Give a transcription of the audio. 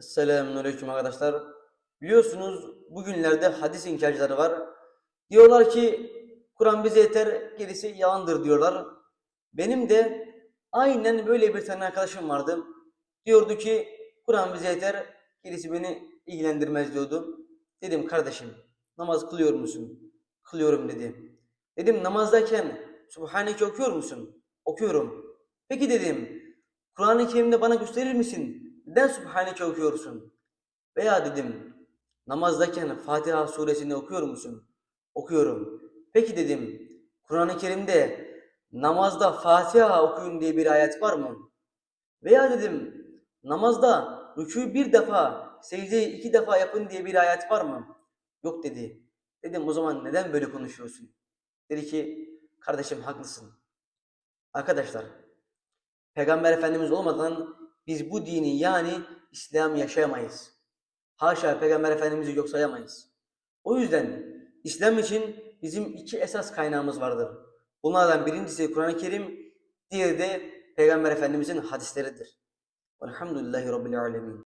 Selamünaleyküm arkadaşlar. Biliyorsunuz bugünlerde hadis inkarcıları var. Diyorlar ki Kur'an bize yeter, gerisi yalandır diyorlar. Benim de aynen böyle bir tane arkadaşım vardı. Diyordu ki Kur'an bize yeter, gerisi beni ilgilendirmez diyordu. Dedim kardeşim namaz kılıyor musun? Kılıyorum dedi. Dedim namazdayken Subhaneke okuyor musun? Okuyorum. Peki dedim Kur'an-ı Kerim'de bana gösterir misin? Neden Subhaneke okuyorsun? Veya dedim namazdayken Fatiha suresini okuyor musun? Okuyorum. Peki dedim Kur'an-ı Kerim'de namazda Fatiha okuyun diye bir ayet var mı? Veya dedim namazda rükû bir defa, secdeyi iki defa yapın diye bir ayet var mı? Yok dedi. Dedim o zaman neden böyle konuşuyorsun? Dedi ki kardeşim haklısın. Arkadaşlar Peygamber Efendimiz olmadan biz bu dini yani İslam yaşayamayız. Haşa Peygamber Efendimiz'i yok sayamayız. O yüzden İslam için bizim iki esas kaynağımız vardır. Bunlardan birincisi Kur'an-ı Kerim, diğeri de Peygamber Efendimiz'in hadisleridir. Velhamdülillahi Rabbil Alemin.